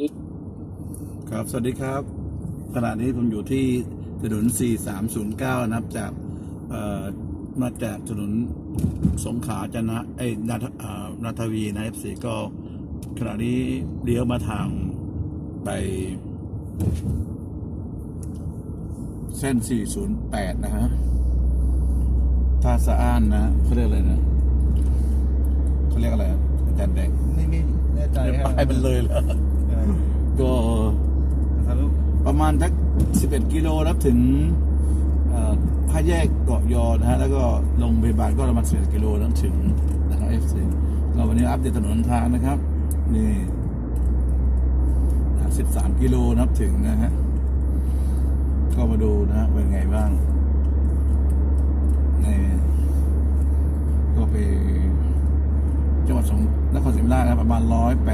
อีกครับ สวัสดีครับ ขณะนี้ผมอยู่ที่ถนน 4309 นะครับ จากเอ่อมาจากถนนสงขลาจะนะไอ้ยนาทเอ่อนาทวีนะ FC ก็ขณะนี้เลี้ยวมาทางไป เส้น 408 นะฮะท่าสะอ้านนะเขาเรียกอะไรนะเขาเรียกอะไรอะอาจารย์แดงไม่ไม่แน่ใจเดี๋ยวครับไปมันเลยแล้วเออ ก็ทะลุประมาณสัก 11 กิโลนะถึงเอ่อห้าแยกเกาะยอนะฮะแล้วก็ลงพยาบาลก็ประมาณ11กิโลนั้นถึงนะครับ FC เราวันนี้อัปเดตถนนทางนะครับ นี่นะ13 กิโลนับถึงนะฮะก็มาดูนะฮะเป็นไงบ้างนี่ก็ไปจังหวัดสงนครศรีธรรมราชนะประมาณ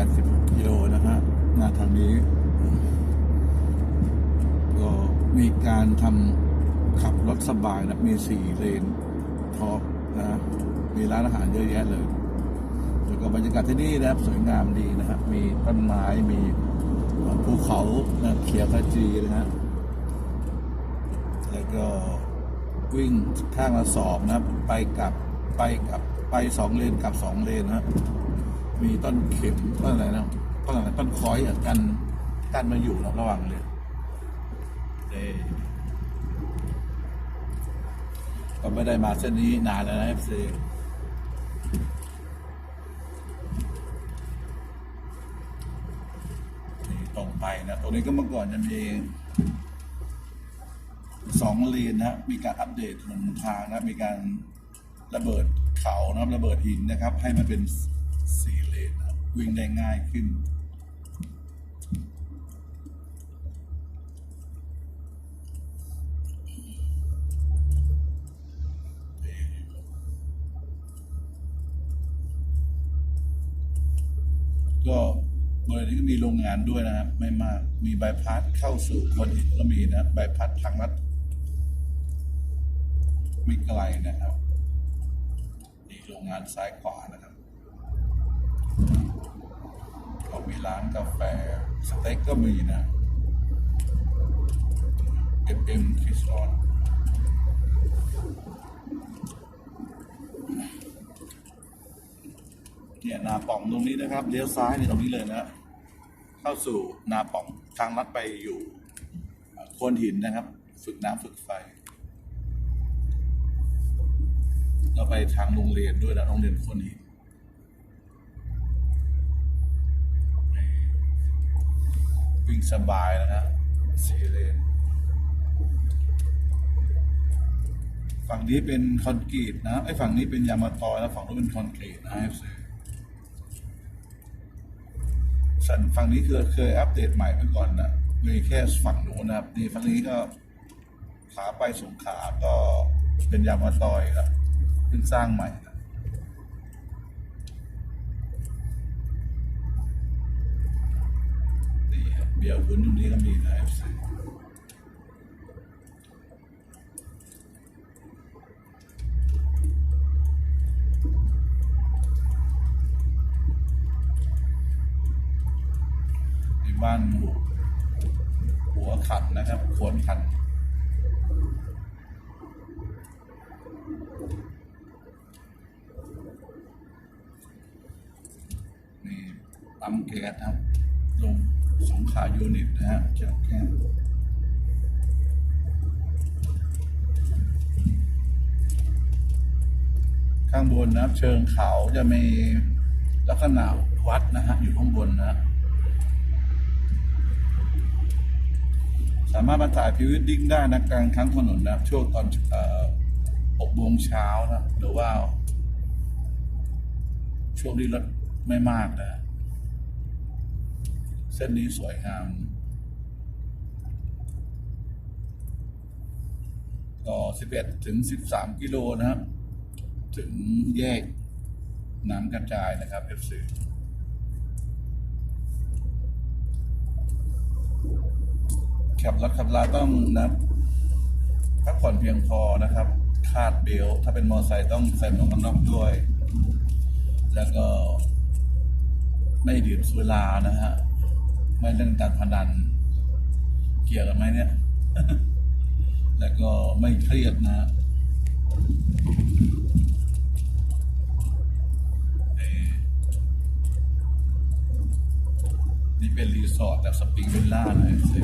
180 กิโลนะฮะ หน้าทางนี้ ก็มีการทำขับรถสบายนะ มีสี่เลนท็อปนะ มีร้านอาหารเยอะแยะเลย แล้วก็บรรยากาศที่นี่นะครับสวยงามดีนะครับมีต้นไม้มีภูเขานะเขียวขจีนะฮะแล้วก็วิ่งข้างละสอบนะไปกลับไปกลับไปสองเลนกลับสองเลนนะมีต้นเข็มต้นอะไรนะ ต้อะไรต้นคอยอะกันกันมาอยู่ระหว่างเลนเอ่ก็ไม่ได้มาเส้นนี้นานแล้วนะเอฟซีตรงไปนะ ตรงนี้ก็เมื่อก่อนจะมีสองเลนนะมีการอัปเดตถนนทางนะ มีการระเบิดเขานะระเบิดหินนะครับ ให้มันเป็นสี่เลนนะวิ่งได้ง่ายขึ้น ก็บริเวณนี้ก็มีโรงงานด้วยนะครับ ไม่มาก มีใบพัดเข้าสู่คนหินก็มีนะใบพัดทางลัดไม่ไกลนะครับนี่โรงงานซ้ายขวานะครับก็มีร้านกาแฟสเต็กก็มีนะเอ็มเอ็มคิสออน เนาป่องตรงนี้นะครับเลี้ยวซ้ายในตรงนี้เลยนะเข้าสู่นาป่องทางลัดไปอยู่เอ่อโคนหินนะครับ ฝึกน้ำฝึกไฟ เราไปทางโรงเรียนด้วยนะโรงเรียนโคนหินวิ่งสบายนะครับสี่เลนฝั่งนี้เป็นคอนกรีตนะไอ้ฝั่งนี้เป็นยางมาตอยแล้วฝั่งนู้นเป็นคอนกรีตนะเอฟซี สันฝั่งนี้คือเคยอัปเดตใหม่ไปก่อนนะมีแค่ฝั่งหนูนะครับนี่ฝั่งนี้ก็ขาไปสงขาก็เป็นยามาตอยครับเพิ่งสร้างใหม่นะนี่เบียร์คุณตรงนี้ก็มีนะ FC อฟซีที่ บ้านหัวหัวขันนะครับขวนขันนี่ปั๊มแก๊สครับลงสงขายูนิตนะฮะจาแก้วข้างบนนะครับ เชิงเขาจะมีลักษณะวัดนะฮะอยู่ข้างบนนะ สามารถมาถ่ายพรีเวดดิ้งได้นะกลางทั้งถนนนะครับช่วงตอนเอ่อ6โมงเช้านะหรือว่า ช่วงนี้รถไม่มากนะ เส้นนี้สวยงามก็11ถึง13กิโลนะครับ ถึงแยกน้ำกระจายนะครับ ขับรถขับลาต้องนะพักผ่อนเพียงพอนะครับ คาดเบลถ้าเป็นมอเตอร์ไซค์ต้องใส่หมวกกันน็อกด้วย แล้วก็ ไม่ดื่มสุรานะฮะ ไม่เรื่องการพนัน เกี่ยวกันไหมเนี่ย แล้วก็ไม่เครียดนะฮะนี่เป็นรีสอร์ทแบบสปริงวิลล่านะเซ็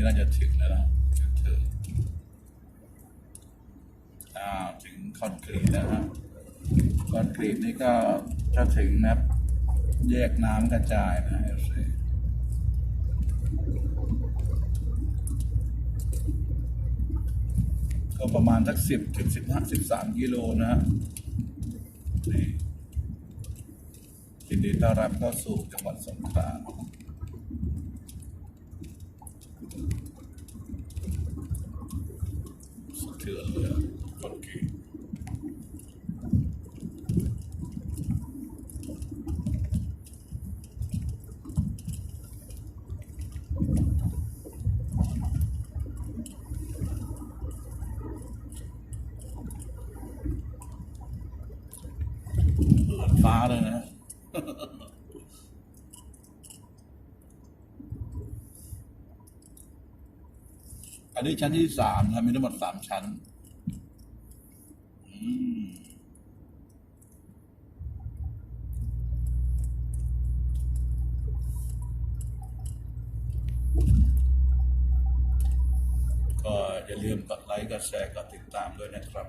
นี้น่าจะถึงแล้วนะถึงถึงอ่าถึงคอนกรีตแล้วฮะคอนกรีตนี่ก็จะถึงนะแยกน้ำกระจายนะเอฟซีก็ประมาณสักสิบถึงสิบห้าสิบสามกิโลนะฮะนี่ยินดีต้อนรับเข้าสู่จังหวัดสงขลา สะเทือนเลยอะคอนกรีตเหมือนฟ้าเลยนะ อันนี้ชั้นที่สามนะมีทั้งหมดสามชั้นก็อย่าลืมกดไลค์ กดแชร์ กดติดตามด้วยนะครับ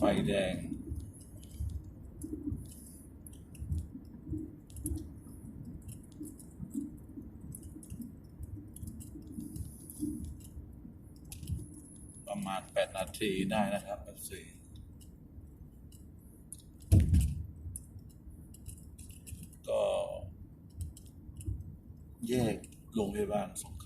ไฟแดง ประมาณแปดนาทีได้นะครับสี่ก็แยกโรงพยาบาลสง